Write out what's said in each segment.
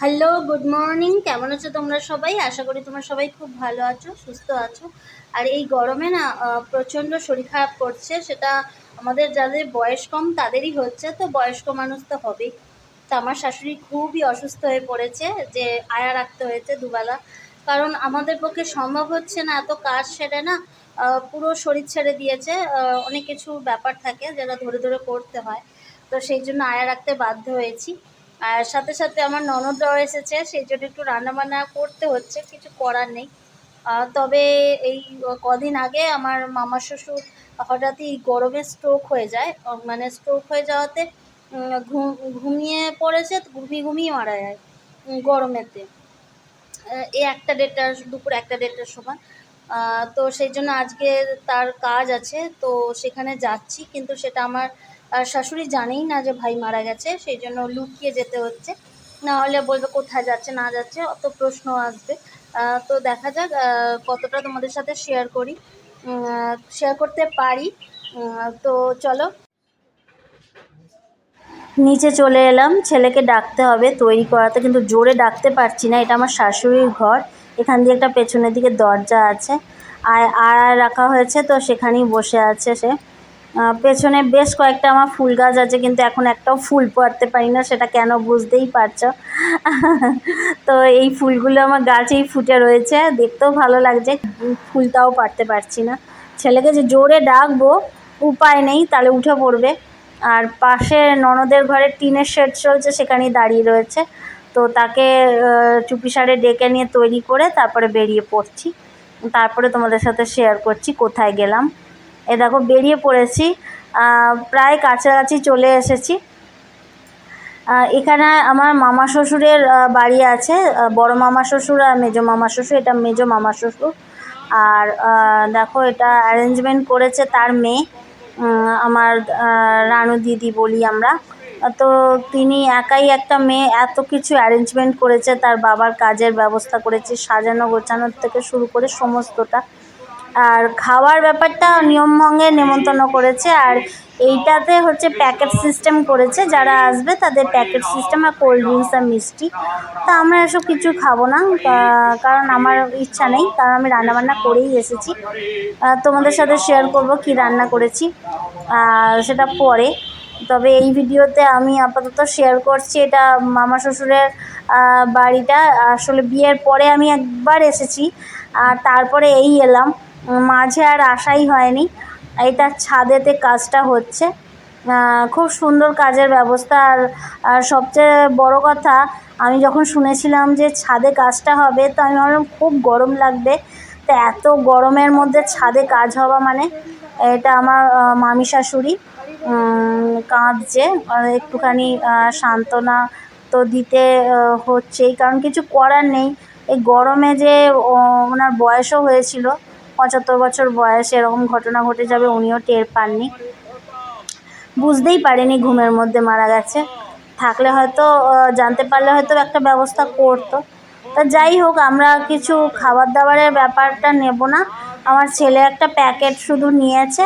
Hello good morning কেমন আছো তোমরা সবাই? আশা করি তোমরা সবাই খুব ভালো আছো, সুস্থ আছো। আর এই গরমে না প্রচণ্ড শরীর খারাপ করছে, সেটা আমাদের যাদের বয়স কম তাদেরই হচ্ছে, তো বয়স্ক মানুষ তো হবেই। তো আমার শাশুড়ি খুবই অসুস্থ হয়ে পড়েছে, যে আয়া রাখতে হয়েছে দুবেলা। কারণ আমাদের পক্ষে সম্ভব হচ্ছে না, এত কাজ সেরে না পুরো শরীর ছেড়ে দিয়েছে অনেক কিছু ব্যাপার থাকে, যেটা ধরে ধরে করতে হয়। তো সেই জন্য আয়া রাখতে বাধ্য হয়েছি। আর সাথে সাথে আমার ননদরাও এসেছে, সেই জন্য একটু রান্নাবান্না করতে হচ্ছে, কিছু করার নেই। তবে এই কদিন আগে আমার মামা শ্বশুর হঠাৎই গরমে স্ট্রোক হয়ে যায় মানে স্ট্রোক হয়ে যাওয়াতে ঘুমিয়ে পড়েছে, ঘুমিয়ে ঘুমিয়ে মারা যায় গরমেতে। এই একটা দেড়টার, দুপুর একটা দেড়টার সময়। তো সেই জন্য আজকে তার কাজ আছে, তো সেখানে যাচ্ছি, কিন্তু সেটা আমার আহ, শাশুড়ি জানেই না যে ভাই মারা গেছে সেই জন্য লুকিয়ে যেতে হচ্ছে। না হলে বলবে কোথায় যাচ্ছে না যাচ্ছে অত প্রশ্ন আসবে। তো দেখা যাক কতটা তোমাদের সাথে শেয়ার করি। শেয়ার করতে পারি। তো চলো। নিচে চলে এলাম ছেলেকে ডাকতে হবে তৈরি করাতে কিন্তু জোরে ডাকতে পারছি না এটা আমার শাশুড়ির ঘর। এখান দিয়ে একটা পেছনের দিকে দরজা আছে। আর আর রাখা হয়েছে তো সেখানেই বসে আছে সে। পেছনে বেশ কয়েকটা আমার ফুল গাছ আছে, কিন্তু এখন একটাও ফুল পাড়তে পারি না, সেটা কেন বুঝতেই পারছ? তো এই ফুলগুলো আমার গাছেই ফুটে রয়েছে, দেখতেও ভালো লাগছে ফুলটাও পারতে পারছি না। ছেলেকে যে জোরে ডাকবো, উপায় নেই, তাহলে উঠে পড়বে। আর পাশে ননদের ঘরে টিনের শেড চলছে, সেখানেই দাঁড়িয়ে রয়েছে। তো তাকে চুপিসারে ডেকে নিয়ে তৈরি করে তারপরে বেরিয়ে পড়ছি। তারপরে তোমাদের সাথে শেয়ার করছি, কোথায় গেলাম। এ দেখো, বেরিয়ে পড়েছি। প্রায় কাছাকাছি চলে এসেছি। এখানে আমার মামা শ্বশুরের বাড়ি আছে। বড় মামা শ্বশুর আর মেজো মামা শ্বশুর। এটা মেজো মামা শ্বশুর। আর দেখো, এটা অ্যারেঞ্জমেন্ট করেছে তার মেয়ে। আমার রানু দিদি বলি আমরা। তো তিনি একাই একটা মেয়ে। এত কিছু অ্যারেঞ্জমেন্ট করেছে। তার বাবার কাজের ব্যবস্থা করেছে। সাজানো গোছানোর থেকে শুরু করে সমস্তটা। আর খাওয়ার ব্যাপারটা নিয়মভঙ্গে নেমন্তন্ন করেছে আর এইটাতে হচ্ছে প্যাকেট সিস্টেম করেছে। যারা আসবে তাদের প্যাকেট সিস্টেম আর কোল্ড ড্রিঙ্কস আর মিষ্টি। তা আমরা এসব কিছু খাব না কারণ আমার ইচ্ছা নেই, কারণ আমি রান্নাবান্না করেই এসেছি। তোমাদের সাথে শেয়ার করব কি রান্না করেছি আর সেটা পরে। তবে এই ভিডিওতে আমি আপাতত শেয়ার করছি এটা মামা শ্বশুরের বাড়িটা। আসলে বিয়ের পরে আমি একবার এসেছি, আর তারপরে এই এলাম। মাঝে আর আসাই হয়নি। এটা ছাদেতে কাজটা হচ্ছে। খুব সুন্দর কাজের ব্যবস্থা। আর আর সবচেয়ে বড় কথা, আমি যখন শুনেছিলাম যে ছাদে কাজটা হবে, তো আমি ভাবলাম, খুব গরম লাগবে। তো এত গরমের মধ্যে ছাদে কাজ হওয়া মানে এটা আমার মামি শাশুড়ি কাঁদছে। একটুখানি সান্ত্বনা তো দিতে হচ্ছেই। কারণ কিছু করার নেই। এই গরমে যে ওনার বয়সও হয়েছিল পঁচাত্তর বছর বয়স এরকম ঘটনা ঘটে যাবে, উনিও টের পাননি। বুঝতেই পারেনি ঘুমের মধ্যে মারা গেছে। থাকলে হয়তো জানতে পারলে হয়তো একটা ব্যবস্থা করতো। তা যাই হোক, আমরা কিছু খাবার দাবারের ব্যাপারটা নেব না। আমার ছেলে একটা প্যাকেট শুধু নিয়েছে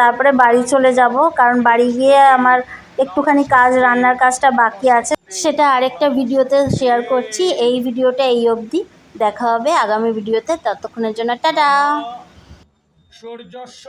তারপরে বাড়ি চলে যাব। কারণ বাড়ি গিয়ে আমার একটুখানি কাজ, রান্নার কাজটা বাকি আছে। সেটা আরেকটা ভিডিওতে শেয়ার করছি। এই ভিডিওটা এই অবধি। দেখা হবে আগামী ভিডিওতে ততক্ষণের জন্য টাটা। সূর্যস্য